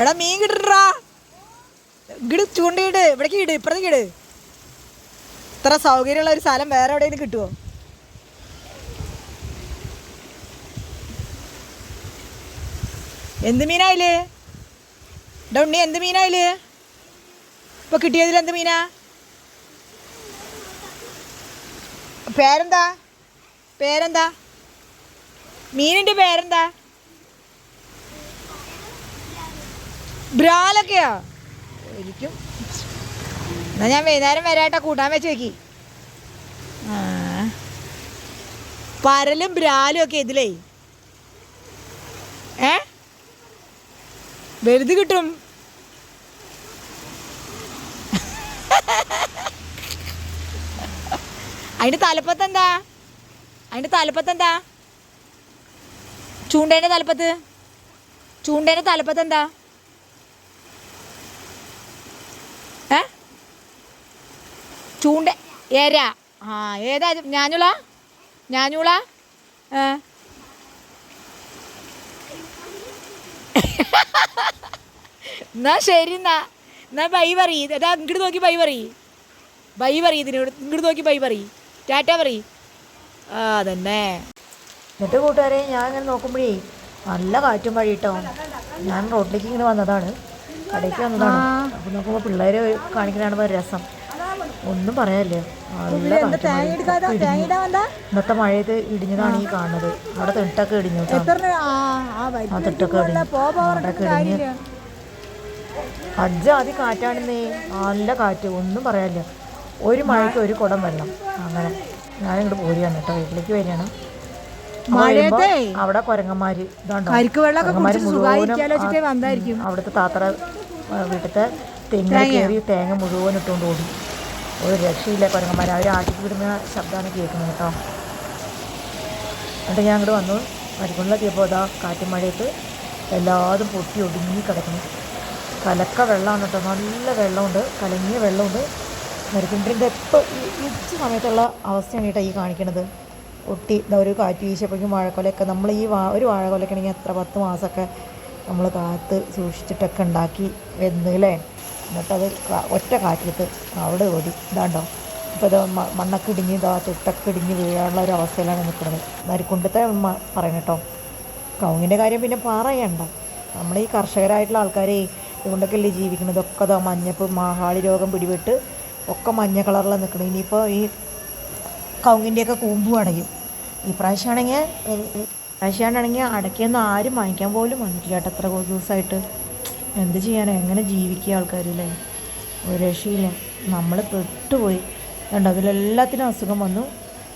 എടാ മീൻ കിട്ടണ്ടാ ഇങ്ങട് ചൂണ്ടയിട്. ഇവിടേക്ക് ഇട് ഇപ്പുറത്തേക്ക് ഇട്. ഇത്ര സൗകര്യമുള്ള ഒരു സ്ഥലം വേറെ എവിടെയെങ്കിലും കിട്ടുമോ എന്ത് മീനായില്ലേ എടാ ഉണ്ണി എന്ത് മീനായില്ലേ ഇപ്പൊ കിട്ടിയതിൽ എന്ത് മീനാ? പേരെന്താ? പേരെന്താ? മീനിന്റെ പേരെന്താ? ബ്രാലൊക്കെയോ? ഒരിക്കും. എന്നാ ഞാൻ വൈകുന്നേരം വരാട്ടോ കൂട്ടാൻ വെച്ച് വെക്കി. ആ. പരലും ബ്രാലും ഒക്കെ ഇതിലേ. ഏ? വലുത് കിട്ടും. അതിന്റെ തലപ്പത്ത് എന്താ അതിന്റെ തലപ്പത്ത് എന്താ ചൂണ്ടേന്റെ തലപ്പത്ത്? ചൂണ്ടേന്റെ തലപ്പത്ത് എന്താ ഏ ചൂണ്ട. എര ആ ഏതാ ഞാനുള ഞാനുള എന്നാ ശരി എന്നാ. എന്നാ ബൈ പറയ്. ഏതാ ഇങ്ങോട്ട് നോക്കി ബൈ പറയ്. ബൈ പറയ് ഇതിനോട് ഇങ്ങോട്ട് നോക്കി ബൈ പറയ്. ടാറ്റ പറയ്. ആ അതന്നെ. എന്നിട്ട് കൂട്ടുകാരെ ഞാൻ ഇങ്ങനെ നോക്കുമ്പോഴേ നല്ല കാറ്റും വഴി കേട്ടോ ഞാൻ റോഡിലേക്ക് ഇങ്ങനെ വന്നതാണ്. കടയ്ക്ക് വന്നതാണ്. അപ്പോൾ നോക്കുമ്പോൾ പിള്ളേർ കാണിക്കുന്നതാണ് രസം. ഒന്നും പറയാല്ലേ. ഇന്നത്തെ മഴയത്ത് ഇടിഞ്ഞതാണ് ഈ കാണുന്നത്. അവിടെ തിട്ടൊക്കെ ഇടിഞ്ഞു ആ തിട്ടൊക്കെ ഇടിഞ്ഞു. അവിടെയൊക്കെ ഇടിഞ്ഞ്. അജ്ജാതി കാറ്റാണെന്നേ. നല്ല കാറ്റ്. ഒന്നും പറയാല്ല ഒരു മഴയ്ക്ക് ഒരു കുടം വെള്ളം. അങ്ങനെ. ഞാനിങ്ങോട്ട് പോരുകയാണ് കേട്ടോ. വീട്ടിലേക്ക് വരികയാണ്. അവിടെ കൊരങ്ങന്മാര് അവിടുത്തെ താത്തറ വീട്ടിലത്തെ തെങ്ങി കയറി തേങ്ങ മുഴുവൻ ഇട്ടുകൊണ്ട് ഓടി. ഒരു രക്ഷയില്ല കൊരങ്ങന്മാർ അവർ ആട്ടിക്ക് വിടുന്ന ശബ്ദമാണ് കേൾക്കുന്നത് കേട്ടോ. എന്നിട്ട് ഞാൻ അങ്ങോട്ട് വന്നു. മരിക്കുള്ളിലെത്തിയപ്പോൾ അതാ കാറ്റും മഴയത്ത് എല്ലാതും പൊട്ടി ഒടുങ്ങി കിടക്കുന്നു. കലക്ക വെള്ളമാണ് കേട്ടോ. നല്ല വെള്ളമുണ്ട്. കലങ്ങിയ വെള്ളമുണ്ട്. മരിക്കുണ്ടിന്റെ ഇപ്പോൾ ഈ ഉച്ച സമയത്തുള്ള അവസ്ഥയാണ് കേട്ടോ ഈ കാണിക്കണത്. ഒട്ടി ഇതാ ഒരു കാറ്റ് വീശപ്പോഴേക്കും വാഴക്കൊലയൊക്കെ നമ്മൾ ഈ വാ ഒരു വാഴക്കൊലയൊക്കെ ആണെങ്കിൽ എത്ര പത്ത് മാസമൊക്കെ നമ്മൾ കാത്ത് സൂക്ഷിച്ചിട്ടൊക്കെ ഉണ്ടാക്കി വെന്നില്ലേ എന്നിട്ടത് ഒറ്റ കാറ്റിലത്ത് അവിടെ ഓടി. ഇതാണ്ടോ? ഇപ്പോൾ ഇത് മണ്ണൊക്കെ ഇടിഞ്ഞ് ഇതാ തൊട്ടൊക്കെ ഇടിഞ്ഞ് വീഴാനുള്ള ഒരു അവസ്ഥയിലാണ് നിൽക്കുന്നത്. നരിക്കുണ്ടത്തെ പറയണം കേട്ടോ. കവുങ്ങിന്റെ കാര്യം പിന്നെ പറയണ്ട. നമ്മൾ ഈ കർഷകരായിട്ടുള്ള ആൾക്കാരെ ഇതുകൊണ്ടൊക്കെയല്ലേ ജീവിക്കുന്നത് ഒക്കെ അതാ മഞ്ഞപ്പ് മാഹാളി രോഗം പിടിപെട്ട് ഒക്കെ മഞ്ഞ കളറിലാണ് നിൽക്കുന്നത് ഇനിയിപ്പോൾ ഈ കവുങ്ങിന്റെയൊക്കെ കൂമ്പ് അടയും. ഈ പ്രാവശ്യമാണെങ്കിൽ പ്രാവശ്യമാണെങ്കിൽ അടയ്ക്കൊന്നും ആരും വാങ്ങിക്കാൻ പോലും വന്നിട്ടില്ല കേട്ടോ. എത്ര ദിവസമായിട്ട്? എന്ത് ചെയ്യാനാണ് എങ്ങനെ ജീവിക്കുക ആൾക്കാരില്ലേ ഒരു രക്ഷയില്ല. നമ്മൾ പെട്ടുപോയി. കണ്ടോ? അതിലെല്ലാത്തിനും അസുഖം വന്നു.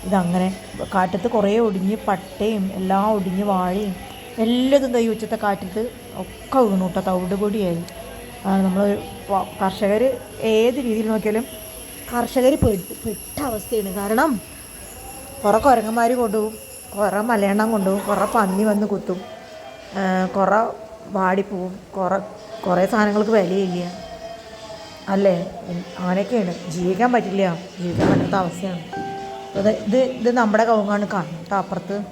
ഇതങ്ങനെ കാറ്റത്ത് കുറേ ഒടിഞ്ഞ് പട്ടയും എല്ലാം ഒടിഞ്ഞ് വാഴയും എല്ലാതും കൈ ഉച്ചത്തെ കാറ്റത്ത് ഒക്കെ വീണു കേട്ടോ തവിട് പൊടിയായി. നമ്മൾ കർഷകർ ഏത് രീതിയിൽ നോക്കിയാലും കർഷകർ പെട്ട് പെട്ട അവസ്ഥയാണ്. കാരണം കുറേ കുരങ്ങന്മാർ കൊണ്ടുപോകും. കുറേ മലയെണ്ണം കൊണ്ടുപോകും. കുറേ പന്നി വന്ന് കുത്തും. കുറേ വാടിപ്പോവും. കുറേ കുറേ സാധനങ്ങൾക്ക് വിലയില്ല. അല്ലേ? അങ്ങനെയൊക്കെയാണ് ജീവിക്കാൻ പറ്റില്ല. ജീവിക്കാൻ പറ്റാത്ത അവസ്ഥയാണ്. അത് ഇത് ഇത് നമ്മുടെ കവുങ്ങാണ് കാണുന്നത് അപ്പുറത്ത്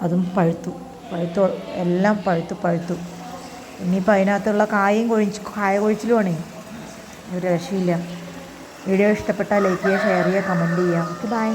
അതും പഴുത്തു. പഴുത്തു എല്ലാം പഴുത്തു പഴുത്തു. ഇനിയിപ്പോൾ അതിനകത്തുള്ള കായും കൊഴിച്ച് കായ കൊഴിച്ചിലുവാണേ ഒരു രക്ഷയില്ല. വീഡിയോ ഇഷ്ടപ്പെട്ടാൽ ലൈക്ക് ചെയ്യുക ഷെയർ ചെയ്യുക കമന്റ് ചെയ്യുക. Okay bye